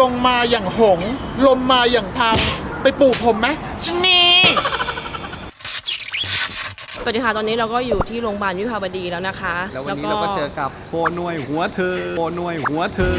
ลงมาอย่างหง ลมมาอย่างพัง ไปปลูกผมไหมชนี วัสดีค่ะ ตอนนี้เราก็อยู่ที่โรงพยาบาลวิภาวดีแล้วนะคะ แล้ววันนี้เราก็เจอกับโคหน่วยหัวเธอโคหน่วยหัวเธอ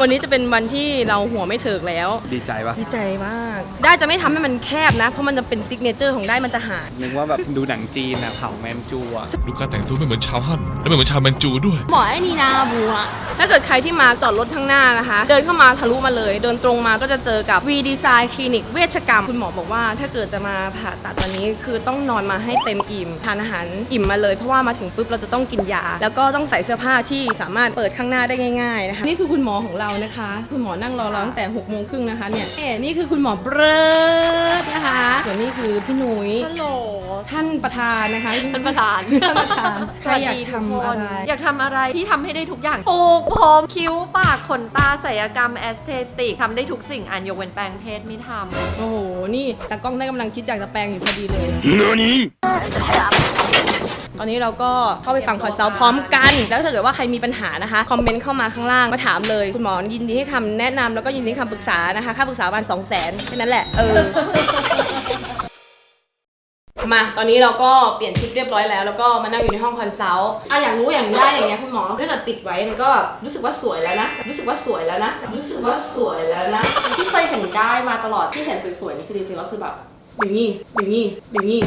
วันนี้จะเป็นวันที่เราหัวไม่เถิกแล้ว ดีใจปะดีใจมาก ได้จะไม่ทำให้มันแคบนะ เพราะมันจะเป็นซิกเนเจอร์ของได้มันจะหายนึกว่าแบบดูหนังจีนนะเผาแมนจูอะดูการแต่งตัวไม่เหมือนชาวฮั่นและไม่เหมือนชาวแมนจูด้วยหมอไอ้นีนาบูอะถ้าเกิดใครที่มาจอดรถข้างหน้านะคะ เดินเข้ามาทะลุมาเลย เดินตรงมาก็จะเจอกับ V Design คลินิกเวชกรรม คุณหมอบอกว่า ถ้าเกิดจะมาผ่าตัดวันนี้คือต้องนอนมาให้เต็มอิ่มทานอาหารอิ่มมาเลย เพราะว่ามาถึงปุ๊บเราจะต้องกินยา แล้วก็ต้องใส่เสื้อผ้าที่สามารถเปิดข้างหน้าได้ง่ายๆนะคะนี่คือคุณหมอของเรานะคะ คุณหมอนั่งรอเราตั้งแต่6กโมงครึ่งนะคะเนี่ยเอ๊ะนี่คือคุณหมอเบิร์ดนะคะส่วนนี้คือพี่นุ้ยฮัลโหลท่านประธานนะคะท่านประธานท่านประธานใครอยากทำอะไรอยากทำอะไรที่ทำให้ได้ทุกอย่างปลูกผมคิ้วปากขนตาศัลยกรรมแอสเตติกทำได้ทุกสิ่งอันยกเว้นแปลงเพศไม่ทำโอ้โหนี่ตากล้องได้กำลังคิดอยากจะแปลงอยู่พอดีเลยตอนนี้เราก็เข้าไปฟังคอนซัลท์พร้อมกัน แล้วถ้าเกิดว่าใครมีปัญหานะคะ คอมเมนต์เข้ามาข้างล่างมาถามเลย คุณหมอยินดีให้คำแนะนำแล้วก็ยินดีให้คำปรึกษานะคะ ค่าปรึกษาประมาณ2 0 0 0 0 0แค่นั้นแหละ เออ มา ตอนนี้เราก็เปลี่ยนชุดเรียบร้อยแล้ว แล้วก็มานั่งอยู่ในห้องคอนซัลท์อะอยากรู้อย่างได้อย่างเงี้ยคุณหมอถ้าเกิดติดไว้มันก็แบบรู้สึกว่าสวยแล้วนะ รู้สึกว่าสวยแล้วนะ รู้สึกว่าสวยแล้วนะ ที่เคยเห็นได้มาตลอดที่เห็นสวยๆนี่คือจริงๆแล้วคือแบบ อย่างนี้อย่างนี้อย่างนี้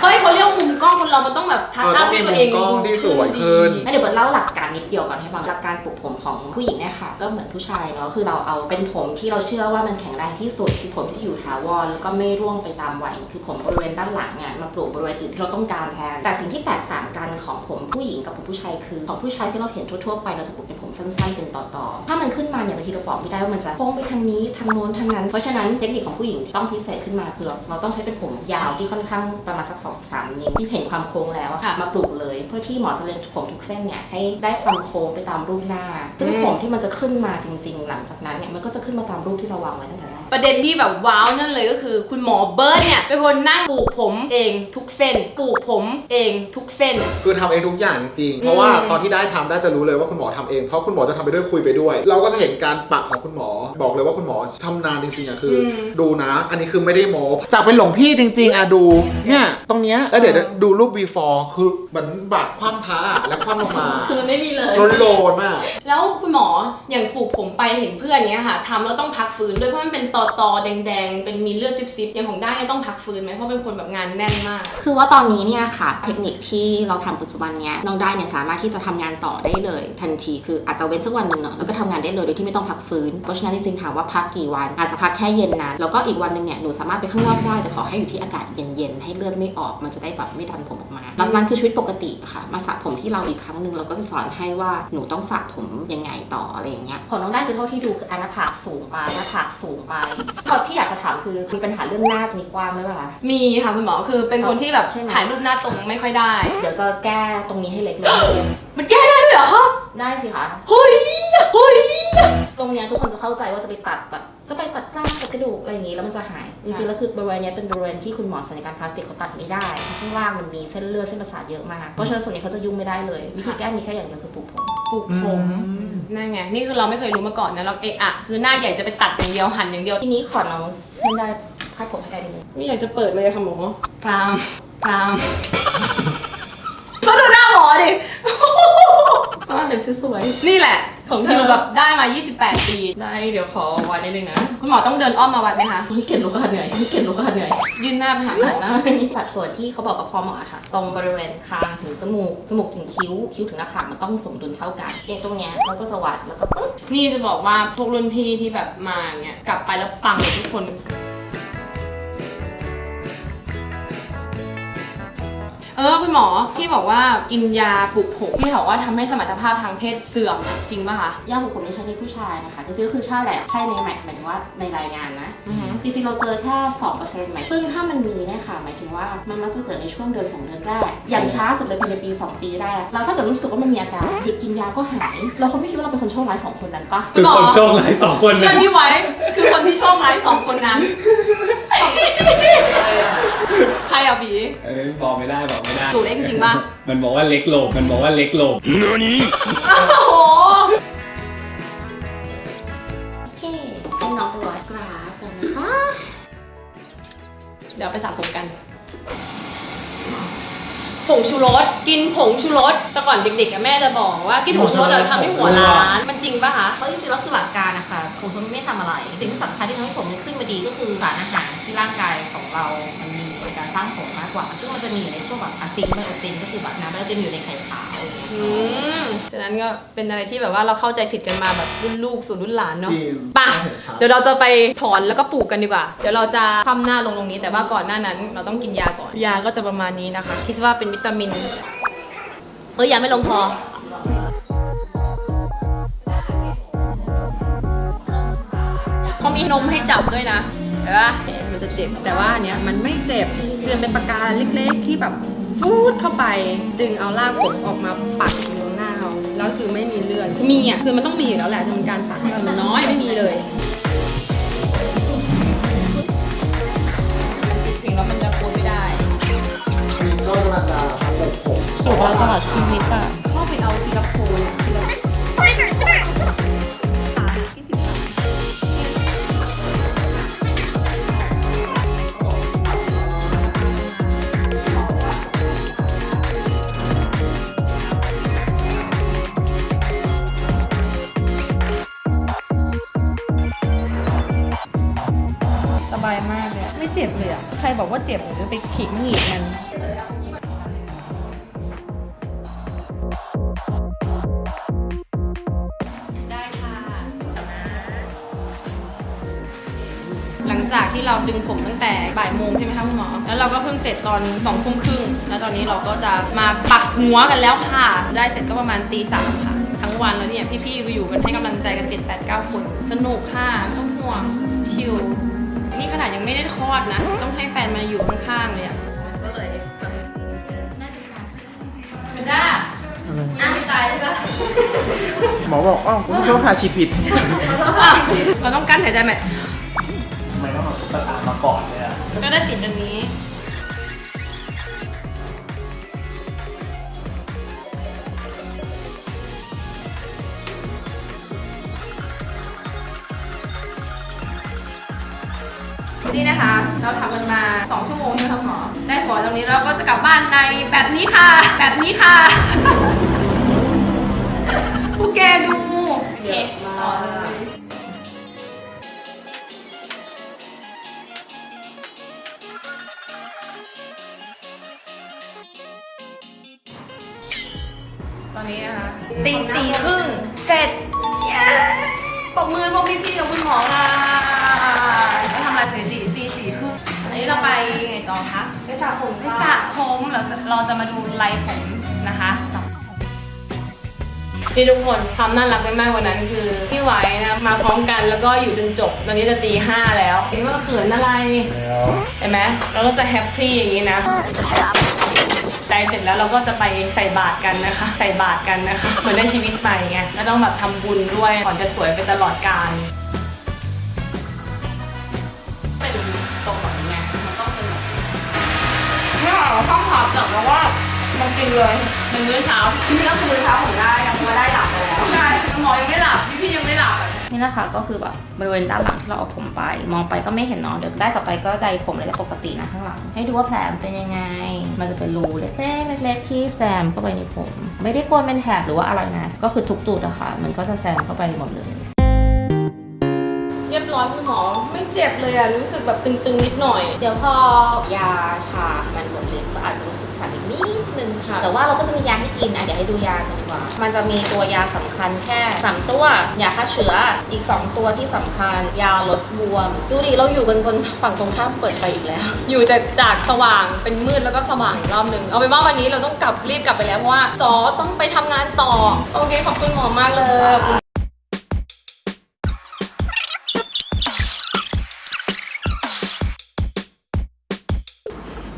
เฮ้ยเขาเรียกว่ามุมกล้องคนเรามันต้องแบบทัชอัพให้ตัวเองเออต้องมีมุมกล้องที่สวยขึ้นให้เดี๋ยวเบิร์ตเล่าหลักการนิดเดียวก่อนให้ฟังหลักการปลูกผมของผู้หญิงเนี่ยค่ะก็เหมือนผู้ชายเนาะคือเราเอาเป็นผมที่เราเชื่อว่ามันแข็งแรงที่สุดคือผมที่อยู่ถาวรแล้วก็ไม่ร่วงไปตามวัยคือผมบริเวณด้านหลังเนี่ยมาปลูกบริเวณอื่นที่เราต้องการแทนแต่สิ่งที่แตกต่างกันของผมผู้หญิงกับผมผู้ชายคือของผู้ชายที่เราเห็นทั่วๆไปเราจะปลูกเป็นผมสั้นๆเป็นต่อๆถ้ามันขึ้นมาเนี่ยบางทีเราบอกไม่ได้ว่ามันจะโค้งไปทางนี้ทางโน้นทางนั้น เพราะฉะนั้นเทคนิคของผู้หญิงที่ต้องพิเศษขึ้นมาคือเราเราต้องใช้เป็นผมยาวที่ค่อนข้างประมาณสักสองสามนิ้วที่เห็นความโค้งแล้วอะค่ะ มาปลูกเลย เพื่อที่หมอจะเลนผมทุกเส้นเนี่ยให้ได้ความโค้งไปตามรูปหน้าซึ่งผมที่มันจะขึ้นมาจริง ๆ หลังจากนั้นเนี่ยมันก็จะขึ้นมาตามรูปที่เราวางไว้ตั้งแต่แรก ประเด็นที่แบบว้าวนั่นเลยก็คือ คุณหมอเบิร์ดเนี่ยเป็นคนนั่งปลูกผมเองทุกเส้นปลูกผมเองทุกเส้น คือทำเองทุกอย่างจริงๆเพราะว่าตอนที่ได้ทำได้จะรู้เลยว่าคุณหมอทำเองเพราะคุณหมอจะทำไปด้วยคุยไปด้วย เราก็จะเห็นการปักของคุณหมอ บอกเลยว่าคุณหมอชำนาญจริงๆอะคืออม ดูนะ อันนี้คือไม่ได้โม้จากเป็นหลวงพี่จริง ๆอะดูเนี่ยตรงเนี้ยแล้วเดี๋ยวดูรูป before คือเหมือนบาดคว่ำพระอะแล้วคว่ำลงมาคือมันไม่มีเลยโลนๆมาก แล้วคุณหมออย่างปลูกผมไปเห็นเพื่อนเนี้ยค่ะทำแล้วต้องพักฟื้นด้วยเพราะมันเป็นตอตอๆแดงๆ เป็นมีเลือดซิบๆอย่างของได้เนี่ยต้องพักฟื้นไหมเพราะเป็นคนแบบงานแน่นมาก คือว่าตอนนี้เนี่ยค่ะ เทคนิคที่เราทำปัจจุบันเนี้ยน้องได้เนี่ยสามารถที่จะทำงานต่อได้เลยทันทีคืออาจจะเว้นสักวันหนึ่งเนาะแล้วก็ทำงานได้เลยโดยที่ไม่ต้องพักฟื้นเพราะฉะนั้นจริงๆถามว่าพักกี่วัน อาจจะพักแค่เย็นนะแล้วก็อีกวันหนึ่งเนี่ยหนูสามารถไปข้างนอกได้แต่ขอให้อยู่ที่อากาศเย็นๆให้เลือดไม่ออกมันจะได้แบบไม่ดันผมออกมาหลังจากนั้นคือชีวิตปกติอะค่ะมาสระผมที่เราอีกครั้งหนึ่งเราก็จะสอนให้ว่าหนูต้องสระผมยังไงต่ออะไรอย่างเงี้ย ของน้องได้คือเท่าที่ดูคืออันหน้าผากสูงไปหน้าผากสูงไปก็ที่อยากจะถามคือมีปัญหาเรื่องหน้าตรงนี้กว้างหรือเปล่าคะมีค่ะคุณหมอคือเป็นคนที่แบบใช่ไหมถ่ายรูปหน้าตรงไม่ค่อยได้ เดี๋ยวจะแก้ตรงนี้ให้เล็กลงมันแก้ได้ด้วยเหรอคะได้สิคะเฮ้ยเฮ้ยตรงเนี้ยทุกคนจะเข้าใจว่าจะไปตัดแบบจะไปตัดกล้ามตัดกระดูกอะไรอย่างงี้แล้วมันจะหาย จริงๆ แล้วคือบริเวณเนี้ยเป็นบริเวณที่คุณหมอศัลยกรรมพลาสติกเขาตัดไม่ได้ข้างล่างมันมีเส้นเลือดเส้นประสาทเยอะมาก เพราะฉะนั้นส่วนนี้เขาจะยุ่งไม่ได้เลยวิธีแก้มีแค่อย่างเดียวคือปลูกผม ปลูกผมนั่นไงนี่คือเราไม่เคยรู้มาก่อนนะเราเอะอะคือหน้าใหญ่จะไปตัดอย่างเดียวหั่นอย่างเดียว ทีนี้ขอน้องเส้นได้คาดผมให้ได้นิดนึงไม่อยากจะเปิดเลยค่ะหมอพรามพรามก็ดูหน้าหมอดิอ๋อเดี๋ยวสวยนี่แหละ ของทิวแบบได้มา 28 ปีๆได้ เดี๋ยวขอวัดนิดนึงนะ คุณหมอต้องเดินอ้อมมาวัดไหมคะให้เกียรติลูกค้าเหนื่อยให้เกียรติลูกค้าเหนื่อย ยืนหน้าไปหาหหัมนอหน้าตัดส่วนที่เขาบอกกับพอเหมาะค่ะ ตรงบริเวณคางถึงจมูก จมูกถึงคิ้ว คิ้วถึงหน้าผากมันต้องสมดุลเท่ากันอย่างตรงเนี้ยเราก็จะวัดแล้วก็ปึ๊บ นี่จะบอกว่าพวกรุ่นพี่ที่แบบมาเงี้ย กลับไปแล้วปังหมดทุกคน เเออคุณหมอพี่บอกว่ากินยาปลุกผมพี่บอกว่าทำให้สมรรถภาพทางเพศเสื่อมจริงป่ะคะ ยาปลุกผมนี่ใช้ในผู้ชายนะคะจริงๆก็คือใช่แหละใช่ในหมายหมายถึงว่าในรายงานนะอือหือจริงๆเราเจอแค่2%ไหมซึ่งถ้ามันมีเนี่ยค่ะหมายถึงว่ามันมักจะเกิดในช่วงเดือนสองเดือนแรก อย่างช้าสุดเลยภายในปี2ปีแรกแล้วถ้าเกิดรู้สึกว่ามันมีอาการหยุดกินยาก็หายเราคงไม่คิดว่าเราเป็นคนโชคร้ายสองคนนั้นปะ คือคนโชคร้ายสองคนเพื่นะอนที่ไว้คือคนที่โชคร้ายสองคนนั้นใคร อะบี เอ้ยบอกไม่ได้บอกไม่ได้ถูกเลขจริงๆป่ะ มันบอกว่าเล็กโลกมันบอกว่าเล็กโลกโอ้โห โอเค ให้น้องไปร้อยกราฟกันนะคะ เดี๋ยวไปสระผมกัน ผงชูรส กินผงชูรส แต่ก่อนเด็กๆอะแม่จะบอกว่ากินผงชูรสจะทำให้หัวล้าน มันจริงป่ะคะ เพราะจริงๆแล้วคือหลักการนะคะผมจะไม่ทำอะไร สิ่งที่สำคัญที่ทำให้ผมเนี่ยขึ้นมาดีก็คือสารอาหารที่ร่างกายของเรา มันมี ในการสร้างผมมากกว่า ซึ่งมันจะมีอยู่ในพวกแบบอะซิงไบโอตินก็คือแบบน้ำไบโอตินอยู่ในไข่ขาวอะไรอย่างเงี้ยอืมฉะนั้นก็เป็นอะไรที่แบบว่าเราเข้าใจผิดกันมาแบบรุ่นลูกสู่รุ่นหลานเนาะจริงป่ะเห็นชัด เดี๋ยวเราจะไปถอนแล้วก็ปลูกกันดีกว่า เดี๋ยวเราจะคว่ำหน้าลงตรงนี้แต่ว่าก่อนหน้านั้นเราต้องกินยาก่อน ยาก็จะประมาณนี้นะคะ คิดว่าเป็นวิตามิน เออยาไม่ลงคอ เขามีนมให้จับด้วยนะ เห็นปะ มันจะเจ็บ แต่ว่าอันเนี้ยมันไม่เจ็บคือมันเป็นปากกาเล็กๆ ที่แบบฟูดเข้าไป ดึงเอารากผมออกมาปัดอยู่ตรงหน้าเราแล้วคือไม่มีเลือดมีอะคือมันต้องมีอยู่แล้วแหละแต่มันการปัดมันน้อยไม่มีเลยมันติดถึงแล้วมันจะโคนไม่ได้จริงก็กำลังจะทำปลุกผมอยู่เราตลอดชีวิตอะเข้าไปเอาทีละโคนทีละ บอกว่าเจ็บเดี๋ยวจะไปขิงหงีกกันได้ค่ะหลังจากที่เราดึงผมตั้งแต่บ่ายโมงใช่ไหมคะคุณหมอ แล้วเราก็เพิ่งเสร็จตอนสองทุ่มครึ่ง แล้วตอนนี้เราก็จะมาปักหัวกันแล้วค่ะ ได้เสร็จก็ประมาณตีสามค่ะ ทั้งวันแล้วเนี่ยพี่ๆก็อยู่กันให้กำลังใจกัน 7 8 9 คน สนุกค่ะไม่ต้องห่วงชิล นี่ขนาดยังไม่ได้คลอดนะ ต้องให้แฟนมาอยู่ข้างๆเลยอะมันก็เลยแบบเป็นด้าอ้าไม่ตายใช่ปะหมอบอกอ้าวคุณผู้ชมหาฉีดผิดเราต้องกั้นหายใจไหมทำไมต้องเอาตุ๊กตามาก่อนเลยอะก็ได้ติดอันนี้ นี่นะคะ เราทำกันมา 2 ชั่วโมงใช่ไหมคะหมอ ได้หัวตรงนี้เราก็จะกลับบ้านในแบบนี้ค่ะ แบบนี้ค่ะพวกแกดูโอเคต่อเลยตอนนี้นะคะตีสี่ครึ่ง งต่อคะไปสระผมไปสระผมเราจะเราจะมาดูไลฟ์ผมนะคะที่ทุกคนความน่ารักมากๆวันนั้นคือพี่ไหวนะมาพร้อมกันแล้วก็อยู่จนจบตอนนี้จะตีห้าแล้วเห็นว่าเขินอะไรเห็นไหมเราก็จะแฮปปี้อย่างนี้นะใจเสร็จแล้วเราก็จะไปใส่บาตรกันนะคะ ใส่บาตรกันนะคะเหมือนได้ชีวิตใหม่ไงแล้วต้องแบบทำบุญด้วยก่อนจะสวยไปตลอดกาล เนี่ยห้องผ่าตัดแล้วว่ามันกินเลยเป็นมื้อเช้าที่นี่ก็คือมื้อเช้าผมได้นะเพราะว่าได้หลับไปแล้วใช่หมอยังไม่หลับพี่พี่ยังไม่หลับอะนี่นะคะก็คือแบบบริเวณด้านหลังที่เราเอาผมไป มองไปก็ไม่เห็นเนาะเดี๋ยวได้ต่อไปก็ใดผมเลยปกตินะข้างหลัง ให้ดูว่าแผลมันเป็นยังไง มันจะเป็นรูเล็กๆเล็กๆที่แซมเข้าไปในผม ไม่ได้โกนเป็นแถบหรือว่าอะไรนะก็คือทุกจุดอะค่ะมันก็จะแซมเข้าไปหมดเลยเร้อยร้อยคุณหมอไม่เจ็บเลยอะรู้สึกแบบตึงๆนิดหน่อย เดี๋ยวพอยาชา มันหมดฤทธิ์ก็อาจจะรู้สึกสั่นนิดนึงค่ะ แต่ว่าเราก็จะมียาให้กินอะเดี๋ยวให้ดูยากันดีกว่า มันจะมีตัวยาสำคัญแค่สามตัวยาฆ่าเชื้ออีกสองตัวที่สำคัญ ยาลดบวม ดูดิเราอยู่กันจนฝั่งตรงข้ามเปิดไฟอีกแล้ว อยู่แต่จากสว่างเป็นมืดแล้วก็สว่างอีกรอบหนึ่งเอาเป็นว่าวันนี้เราต้องกลับรีบกลับไปแล้วเพราะว่าซอต้องไปทำงานต่อ โอเคขอบคุณหมอมากเลย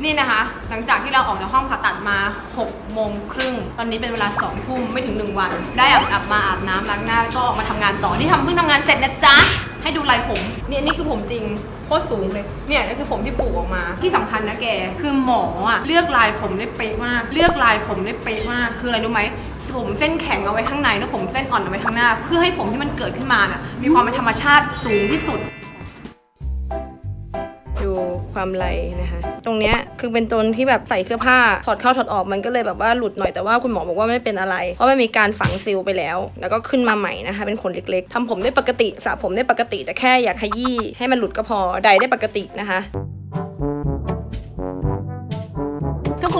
นี่นะคะ หลังจากที่เราออกจากห้องผ่าตัดมา6โมงครึ่ง ตอนนี้เป็นเวลา2ทุ่มไม่ถึง 1 วัน ได้อาบอาบมาอาบน้ำล้างหน้าก็ออกมาทำงานต่อ นี่ทำเพิ่งทำงานเสร็จนะจ๊ะ ให้ดูลายผม เนี่ยนี่คือผมจริงโคตรสูงเลย เนี่ยนี่คือผมที่ปลูกออกมา ที่สำคัญนะแก คือหมออะเลือกลายผมได้เป๊ะมาก เลือกลายผมได้เป๊ะมาก คืออะไรรู้ไหมผมเส้นแข็งเอาไว้ข้างในแล้วผมเส้นอ่อนเอาไว้ข้างหน้า เพื่อให้ผมที่มันเกิดขึ้นมาน่ะมีความเป็นธรรมชาติสูงที่สุด ความไรนะคะ ตรงเนี้ยคือเป็นตนที่แบบใส่เสื้อผ้าถอดเข้าถอดออกมันก็เลยแบบว่าหลุดหน่อยแต่ว่าคุณหมอบอกว่าไม่เป็นอะไร เพราะมันมีการฝังซิลไปแล้ว แล้วก็ขึ้นมาใหม่นะคะเป็นขนเล็กๆทำผมได้ปกติสระผมได้ปกติแต่แค่อยากขยี้ให้มันหลุดก็พอใดได้ปกตินะคะ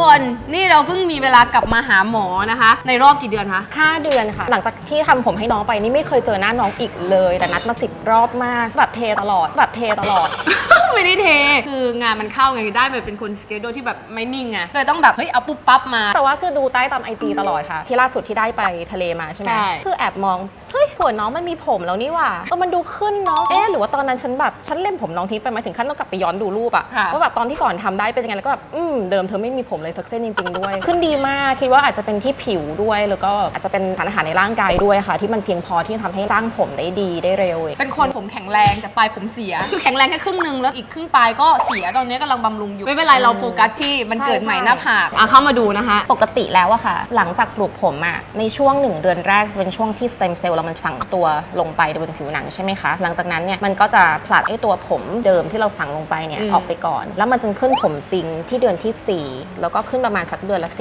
คนนี่เราเพิ่งมีเวลากลับมาหาหมอนะคะ ในรอบกี่เดือนคะ 5 เดือนค่ะ หลังจากที่ทำผมให้น้องไปนี่ไม่เคยเจอหน้าน้องอีกเลย แต่นัดมาสิบรอบมาก แบบเทตลอด แบบเทตลอด ไม่ได้เท คืองานมันเข้าไงได้ไปเป็นคนสเกจโดที่แบบไม่นิ่งไงเลยต้องแบบเฮ้ยเอาปุ๊บปั๊บมา แต่ว่าคือดูใต้ตามไอจีตลอดค่ะ ที่ล่าสุดที่ได้ไปทะเลมาใช่ไหมใช่ คือแอบมองเฮ้ยหัวน้องมันมีผมแล้วนี่หว่าเออมันดูขึ้นเนาะเอ๊ะหรือว่าตอนนั้นฉันแบบฉันเล่มผมน้องทิ้งไปไหมาถึงขั้นต้องกลับไปย้อนดูรูปอะค่ะ ว่าแบบตอนที่ก่อนทำได้เป็นยังไงแล้วก็แบบอืมเดิมเธอไม่มีผมเลยสักเส้นจริง ๆ ด้วย ขึ้นดีมากคิดว่าอาจจะเป็นที่ผิวด้วย แล้วก็อาจจะเป็นสารอาหารในร่างกายด้วยค่ะ ที่มันเพียงพอที่ทำให้สร้างผมได้ดีได้เร็ว เป็นคนผมแข็งแรงแต่ปลายผมเสีย คือแข็งแรงแค่ครึ่งหนึงแล้วอีกครึ่งปลายก็เสียตอนนี้กำลังบำรุงอยู่ ไม่เป็นไรเราโฟกัสที่มันเกิดใหม่หน้าผากอะเข้ามาดูนะคะ ปกติแล้วอะค่ะ หลังจากปลูกผมอะในช่วง 1 เดือนแรกจะเป็นช่วงที่สเต็มเซลล์เรามันฝังตัวลงไปบนผิวหนังใช่ไหมคะ หลังจากนั้นเนี่ยมันก็จะผลัดไอ้ตัวผมเดิมที่เราฝังลงไปเนี่ยอืม ออกไปก่อน แล้วมันจึงขึ้นผมจริงที่เดือนทีสี่4แล้วก็ขึ้นประมาณสักเดือนละ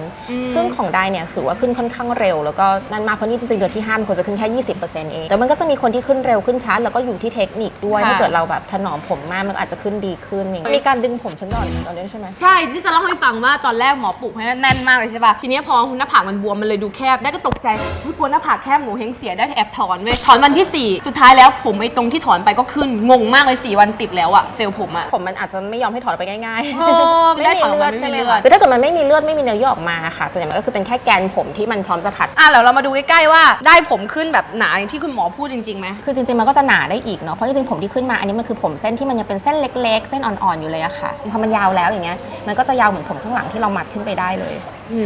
10%ซึ่งของได้เนี่ยถือว่าขึ้นค่อนข้างเร็ว แล้วก็นั่นมากเพราะนี่จริงๆเดือนที่5มันควรจะขึ้นแค่ 20%เองแต่มันก็จะมีคนที่ขึ้นเร็วขึ้นช้าแล้วก็อยู่ที่เทคนิคด้วยค่ะถ้าเกิดเราแบบถนอมผมมากมันก็อาจจะขึ้นดีขึ้นอย่างเงี้ยมีการดึงผมฉันก่อนตอนนี้ใช่ไหมใช่ที่จะเล่าให้ฟังว่าตอนแรกหมอปลูกให้แน่นมากเลยใช่ป่ะทีเนี้ยพอหน้าผากมันบวมมันเลยดูแคบได้ก็ตกใจอุ๊ยกลัวหน้าผากแคบหมูเฮงเสียได้แอบถอนเว้ยถอนวันที่ 4 สุดท้ายแล้วผมไอ้ตรงที่ถอนไปก็ขึ้นงงมากเลย4วันติดแล้วอะเซลล์ผมอะผมมันอาจจะไม่ยอมให้ถอนไปง่ายเออไม่ได้ถอนมันไม่มีใช่ไหมเลือดคะคือถ้าเกิดมันไม่มีเลือดไม่มีเนื้อเยื่อออกมาค่ะส่วนใหญ่มันก็คือเป็นแค่แกนผมที่มันพร้อมจะผัด อะเดี๋ยวเรามาดูใกล้ๆว่าได้ผมขึ้นแบบหนาอย่างที่คุณหมอพูดจริงๆไหมคือจริงๆมันก็จะหนาได้อีกเนาะเพราะจริงๆผมที่ขึ้นมาอันนี้มันคือผมเส้นที่มันยังเป็นเส้นเล็ก ๆ เส้นอ่อนๆอยู่เลยอะค่ะพอมันยาวแล้วอย่างเงี้ยมันก็จะยาวเหมือนผมข้างหลังที่เรามัดขึ้นไปได้เลย อื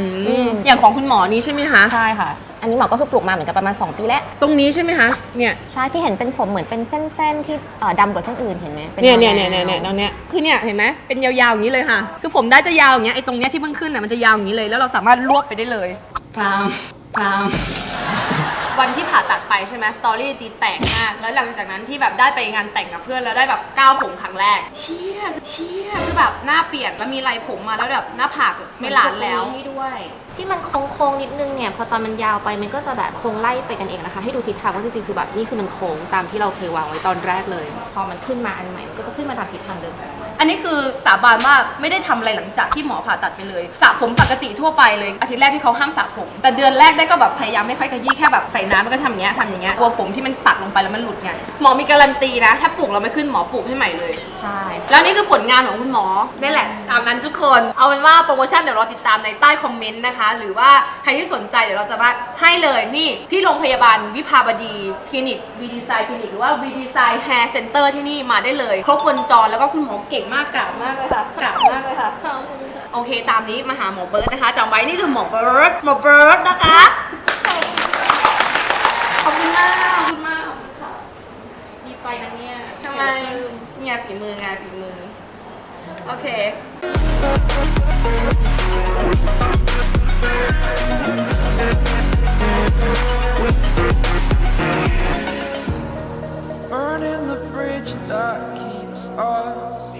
ม อย่างของคุณหมอนี้ใช่ไหมคะใช่ค่ะ อันนี้หมอก็คือปลูกมาเหมือนกันประมาณ 2 ปีแล้ว ตรงนี้ใช่ไหมคะเนี่ยใช่ที่เห็นเป็นผมเหมือนเป็นเส้นๆที่เอ่อดำกว่าเส้นอื่นเห็นไหมป็เนี่ยเนี่ยแวเนี่ยเนี่ยเนี่ยตรงเนี้ยคือเนี่ยเห็นไหมเป็นยาวๆอย่างนี้เลยค่ะ คือผมได้จะยาวอย่างเงี้ยไอ้ตรงเนี้ยที่เพิ่งขึ้นน่ะมันจะยาวอย่างนี้เลยแล้วเราสามารถรวบไปได้เลยพรามพราม วันที่ผ่าตัดไปใช่ไหมสตอรี่จีแตกมาก แล้วหลังจากนั้นที่แบบได้ไปงานแต่งกับเพื่อนแล้วได้แบบก้าวผมครั้งแรก เชี่ยเชี่ยคือแบบหน้าเปลี่ยนแล้วมีลายผมมาแล้วแบบหน้าผากไม่หลานแล้ว ให้ด้วย ที่มันโค้งๆนิดนึงเนี่ยพอตอนมันยาวไปมันก็จะแบบโค้งไล่ไปกันเองนะคะ ให้ดูทิศทางว่าจริงๆคือแบบนี่คือมันโค้งตามที่เราเคยวางไว้ตอนแรกเลย พอมันขึ้นมาอันใหม่มันก็จะขึ้นมาตามทิศทางเดิมอันนี้คือสาบานว่าไม่ได้ทำอะไรหลังจากที่หมอผ่าตัดไปเลยสระผมปกติทั่วไปเลยอาทิตย์แรกที่เขาห้ามสระผม แต่เดือนแรกได้ก็แบบพยายามไม่ค่อยขยี้แค่แบบใส่น้ำแล้วก็ทำอย่างเงี้ยทำอย่างเงี้ยกลัวผมที่มันปักลงไปแล้วมันหลุดไงหมอมีการันตีนะ ถ้าปลูกเราไม่ขึ้นหมอปลูกให้ใหม่เลย ใช่ แล้วนี่คือผลงานของคุณหมอนี่แหละ ตามนั้นทุกคน เอาเป็นว่าโปรโมชั่นเดี๋ยวรอติดตามในใต้คอมเมนต์นะคะ หรือว่าใครที่สนใจเดี๋ยวเราจะมาให้เลยนี่ที่โรงพยาบาลวิภาวดีคลินิก V Design คลินิกหรือว่า V Design Hair Center ที่นี่มาได้เลย ครบวงจรแล้วก็คุณหมอเก่งมากกราบมากเลยค่ะกราบมากเลยค่ะ โอเค ตามนี้มาหาหมอเบิร์ดนะคะจำไว้นี่คือหมอเบิร์ดหมอเบิร์ดนะคะ ขอบคุณมากขอบคุณมากขอบคุณค่ะ ดีใจนะเนี่ยทำไมเนี่ยฝีมืองานฝีมือ โอเค burning the bridge that keeps us